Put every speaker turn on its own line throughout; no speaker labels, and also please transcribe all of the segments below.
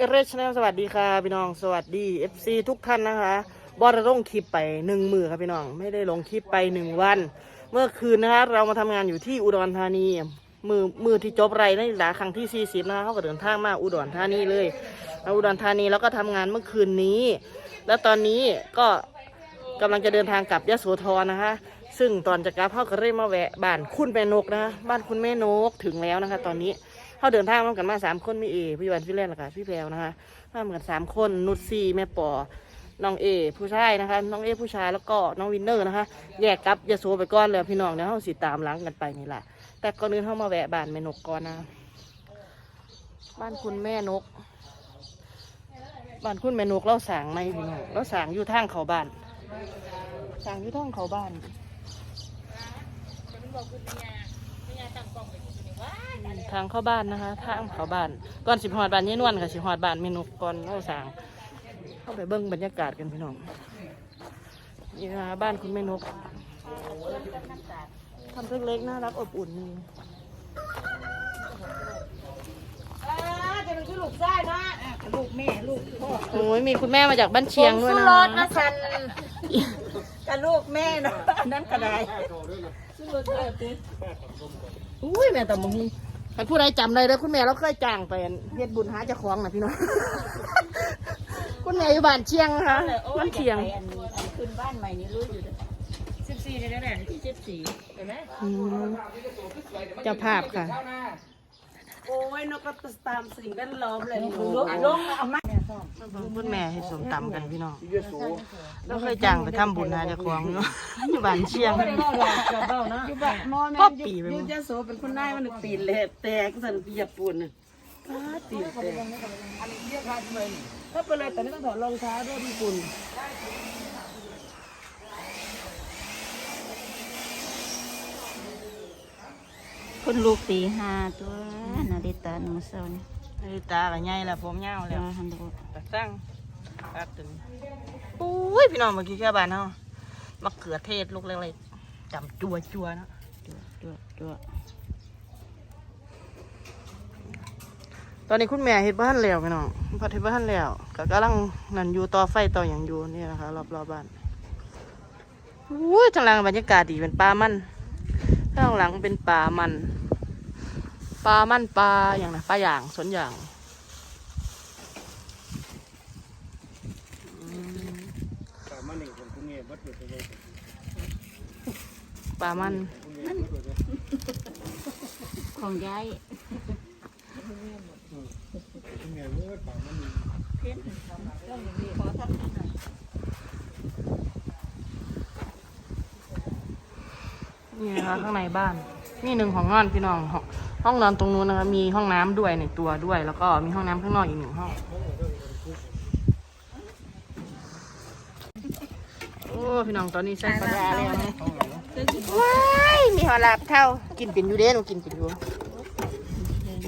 เอเรชแนลสวัสดีค่ะพี่น้องสวัสดี FC ทุกท่านนะคะบอสลงคลิปไปหนึ่งมือครับพี่น้อง ไม่ได้ลงคลิปไปหนึ่งวัน เมื่อคืนนะคะเรามาทำงานอยู่ที่อุดรธานี มือมือที่จบไรในหลาครั้งที่ 40นะคะเขาก็เดินทางมาอุดรธานีเลยมาอุดรธานีแล้วก็ทำงานเมื่อคืนนี้ แล้วตอนนี้ก็กำลังจะเดินทางกลับยะโสธรนะคะ ซึ่งตอนจะกลับเขาก็เร่มาแวะบ้านคุณแม่นกนะะบ้านคุณแม่นกถึงแล้วนะคะ ตอนนี้ เขาเดินทางมกันมาสามคนมีเอพี่วันพี่เล่นแล้วก็พี่แพรวนะคะมาเหมือนสามคนนุชซีแม่ปอน้องเอผู้ชายนะคะ น้องเอผู้ชายแล้วก็น้องวินเนอร์นะคะ แยกกับยาโซไปก้อนเลยพี่น้องเดี๋ยวเขาสิตามหลังกันไปนี่แหละแต่ก่อนอื่นเขามาแวะบ้านแม่นกก่อนนะ บ้านคุณแม่นก บ้านคุณแม่นกเราสางไหมพี่น้องเราสางอยู่ทางเขาบ้านสางอยู่ทางเขาบ้าน ทางเข้าบ้านนะคะ ทางเข้าบ้าน ก่อนสิบหอดบ้านยี่นวลกับสิบหอดบ้านเมนูก่อนเล่าสางเข้าไปเบิ้งบรรยากาศกันพี่น้องนี่นะคะบ้านคุณแม่นกทำเล็กๆน่ารักอบอุ่นนี่จะเป็นลูกไส้นะ
ลูกแม่ลูกพ่อ
โอ้ยมีคุณแม่มาจากบ้านเชียงด้วยนะ
รถนะสันกับลูกแม่เนาะนั่นก็ได้
อุ้ยแม่แต่มึงใครผู้ใดจำได้แล้วคุณแม่เราเคยจ้างไปเฮ็ดบุญหาเจ้าของนะพี่น้อง คุณแม่อยู่บ้านเชียงนะคะบ้านเชียง
ขึ้นบ้านใหม่นี้รู้อยู่สิบสี่ในนั้นแหละที่สิบสี่เห็นไหม
อืมเจ้าภาพค่ะ
โอ้ยนกก็ตามสิ่งแวดล้อมเลยลงลงเอามา
คุณแม่ให้สมตำกันพี่น้องเราเคยจ้างไปทำบุญหาเจ้าของเนาะอยู่บ้านเชียง
อยู่บ้านมอแม่
ป๊อปปี้ไปหมด
อยู่เจ้าโสเป็นคนนายมันตีนเละแตกสันเหยียบปูนน่ะตีนแตกถ้าไปเลยแต่ไม่ต้องถอดรองเท้าด้วยพี่ปุ่น
คุณลูกตีห้าตัวนาฬิตาหนูเศร้านี่
ไอ้ตากับใหญ่แล้วผมยาว
แล้
แล้วว
หันดู
ตัดสั่งตัดตึงปุ้ยพี่น้องเมื่อกี้แค่บ้านเฮามะเขือเทศลูกเล็กๆจำจัวจัวๆเนาะ
ตัวตัวตัว
ตอนนี้คุณแม่เฮ็ดบ้านแล้วพี่น้องพัดเฮ็ดบ้านแล้วก็กำลังนั่นอยู่ต่อไฟต่ออย่างอยู่นี่นะคะรอบๆบบ้านอุ้ยทางหลังบรรยากาศดีเป็นป่ามัน ข้างหลังเป็นป่ามันปลามันปลาอย่างนะปลาอย่างสวนอย่างอืมปลามัน
ของยาย
นี่ นะคะข้างในบ้าน นี่หนึ่งของนอนพี่น้องห้องห้องนอนตรงนู้นนะคะมีห้องน้ำด้วยในตัวด้วย แล้วก็มีห้องน้ำข้างนอกอีกหนึ่งห้องโอ้พี่น้องตอนนี้ใส่ปลาร้าแล้วนะว้ายมีหัวลาบเท่ากินเป็นอยู่เด้หนูกินเป็นอยู่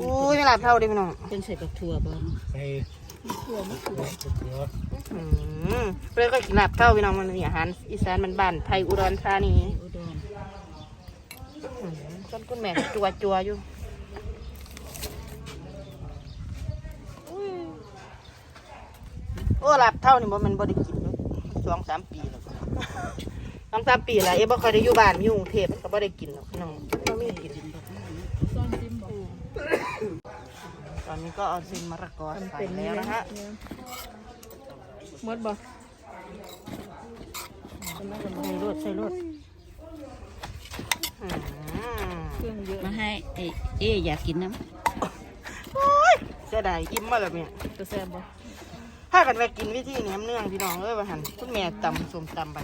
อุ้ยไม่ลาบเท่าเด้พี่น้อง
เป็นใส่กับถั่วบ้าง
อืมเพื่อนก็กินลาบเท่าพี่น้องมันมีอาหารอีสานมันบ้านๆไทยอุดรธานี
อุดร
อืมต้นคุณแม่ก็จัวจัวๆอยู่อุ้ยโอ้ลาบเท่านี่บ่แมันบ่ได้กินเลยสองสามปีแล้วสองสามปีแล้วเอ๊ะบ่ค่อยได้อยู่บ้านมีอยู่กรุงเทพก็บ่ได้กินหรอกพี่น้องบ่มีกินอืมตอนนี้ก็เอาซินมะระกอใส่แล้วนะฮะ
หมดบ่
ใส่รวดใส่รวด อืม
มาให้เอ๊ะเอ๊ะอยากกินน้
โอ้ยเสียดายอิ่มมาแล้วเนี่ย
ตัวแซ่บบ่
ถ้ากันไปกินวิธีนี้เนื่องพี่น้องเอ้ยว่าหันคุณแม่ตำส้มตำไป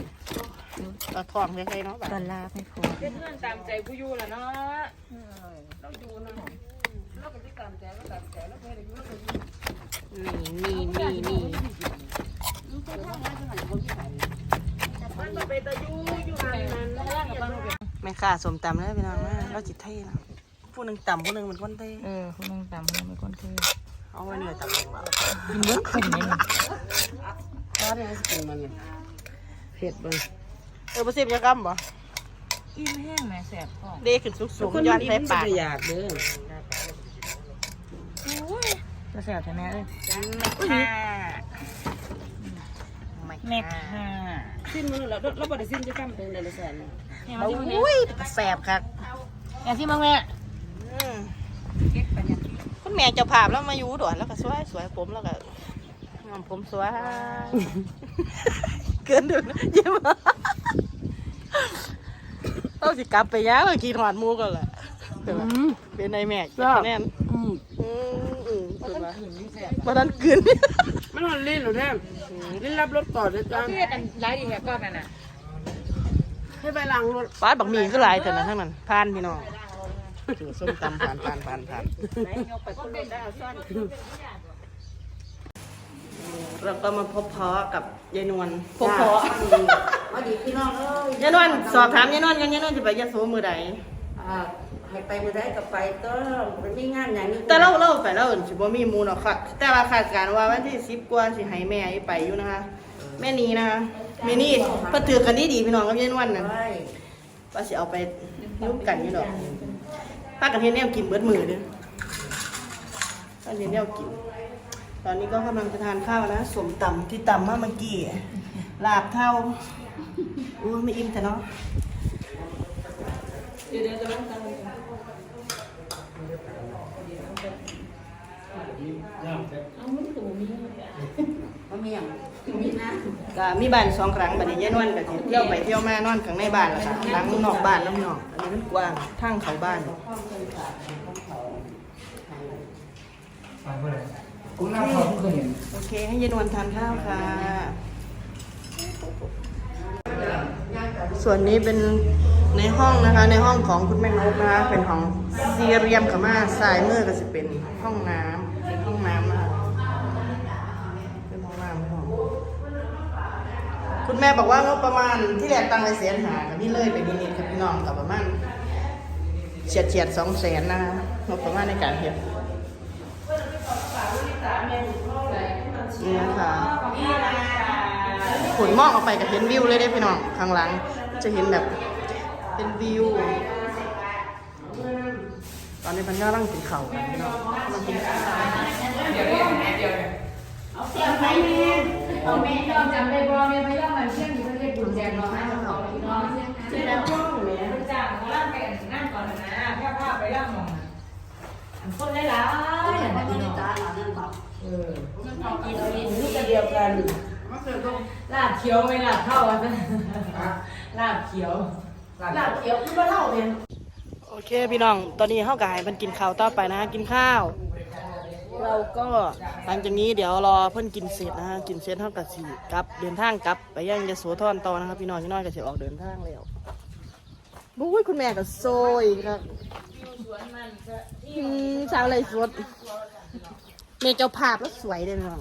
เราทองใครๆเนาะำแบบ
ปลาลาไม่พอ
เพื่อนตามใจผู้อยู่ล่ะเนาะเราอยู่นะเราก็ที่ตามใจเราตามใจเราเพื่อนอยู่เราอยู่
นี่นี่นี่นี่
มันมาเป็นตะยูอยู่หันนั้นแล้วก็บ้างเป็น
แม่ค้าส้มตำเลยพี่น้องนะเราจิตเท่นะผู้หนึ่งตำผู้หนึ่งเป็นคนเท่
เออคุณนึงตำคุณไม่คนคือ
เอาไว้เหนื่อยตำลงมา
กินเยอะขึ้นเลย
ร้านนี้สกินมันเผ็ดเบิ่ง
เออประสิบจะกำบ่
อิ่มแห้งแม่แสบพ่อ
เด็กขึ้นสูงสูงย้อนใส่ปาก
อยากเด้อ
ตัว
จะแสบใช่ไหมเอ้ย
แม่ค่ะ
สิ้นมือแล้วเราบ่ได้สิ้นจะกำเป็นเดือนละแสน
อุ้ยแสบครับ
อย่างที่มึงแม่
อืมคุณแม่เจะภาพแล้วมาอยู่ด่วนแล้วก็สวยสวยผมแล้วก็งามผมสวยเกินดึกนะเยี่ยมมากต้องสิกลับไปย้ากินหอดหมูกันแหละเป็นไรเป็นไงแม่กินคะแน่น
อืม
อืมอืมเป็นไร
ขืนนี่แสบ
วันนั้นกิน
มันนอนลิ้นหรือแท้ลิ้นรับรถก่อนเลยจ้า
เพื่อนร้ายดีแฮก็นั่นน่ะ
ให้ไปล้างรถ
ฟาดบักหมี่ก็หลายแต่นะทั้งนั้นผ่านพี่น้องถือส้มตำผ่านผ่านผ่านผ่านเราก็มาพบเพาะกับยายนวลพบเพาะ
มาดีพี่น้องเอ้ย
ยายนวลสอบถามยายนวลกันยายนวลจะไปยะโสมือใด
อ่าให้ไปมือได้ก็ไปก็มันมีงานอย่างนี้
แต่เราเราไปเราสิบ่มีหมูเนาะค่ะแต่ว่าคาดการณ์ว่าวันที่สิบกว่าสิให้แม่ไปอยู่นะคะ แม่นี้นะคะแม่นี่เพิ่นถือกันดีดีๆพี่น้องกับยายนวลนั่น
ใช่
ว่าสิเอาไปยุ่งกันอยู่ดอกพากันเฮ็ดแนวกินเบิดมือเด้อตอนเฮ็ดแนวกิน ตอนนี้ก็กำลังจะทานข้าวนะสมตำที่ตำมาเมื่อกี้ลาบเท่าอู้ไม่อิ่มแต่เนาะ
มันมีอย่างมีนะ
ก็มีบ้านสองครั้งบัดนี้ยายนวลก็สิเที่ยวไปเที่ยวมานอนข้างในบ้านแล้วค่ะหลังนอกบ้านแล้วพี่น้องอันนี้มันกว้างทางเขาบ้าน
คุณน่าพอเคยเห็น
โอเค ให้ยายนวลทานข้าวค่ะ ส่วนนี้เป็นในห้องนะคะ ในห้องของคุณแม่นกนะคะ เป็นของซีเรียมกับมาสายมือก็จะเป็นห้องน้ำ แม่บอกว่างบประมาณที่แรกตั้งไว้แสนหากับนี่เลยไปนิดๆครับพี่น้องกับประมาณเฉียดเฉียดสองแสนนะคะงบประมาณในการเฮ็ดนี่นะคะผลมองออกไปก็เห็นวิวเลยได้พี่น้องข้างหลัง จะเห็นแบบเป็นวิว ตอนนี้พันก็ร่างกินเข่ากันพี่น้องกำลังกิน เอแม่เจ้าจำ
ได้บ่แม่ยอมมั
น
เชื่อมอยู่ประเทศบุญแจงร้อาให้
เราเนาะเชื่อแล้
ว
ร
ู้จักเขา
ล่างไปกันนั่
งก่อนนะแค่ภาพไปล่างมองคนได้
หลายอย่างนี้เนาะเออกินเอาอินนี่ก็เดียวกัน
ลาบเขียวไม่ลาบเท่าอ่ลาบเขียว
ลาบเขียวคือว่าเท่าเนี่ย
โอเคพี่น้อง ตอนนี้เฮากายมันกินข้าวต่อไปนะ กินข้าว เราก็หลังจากนี้เดี๋ยวรอเพิ่อนกินเสร็จนะฮะกินเสร็จเท่ากับสี่กลับเดินทางกลับไปยังยโสธรต่อนะครับ พี่น้องพี่น้องก็จะออกเดินทางแล้วบุ้ยคุณแม่ก็โซยครับอืมสาวอะไรสวดเมเจ้าภาพแล้วสวยเลยน้อง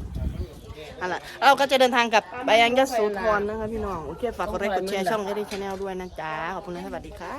เอะล่ะเราก็จะเดินทางกลับไปยังยโสธรนะครับพี่น้องโอเคฝากกดไลค์กดแชร์ช่องเอริชแนลด้วยนะจ๊ะขอบคุณและสวัสดีค่ะ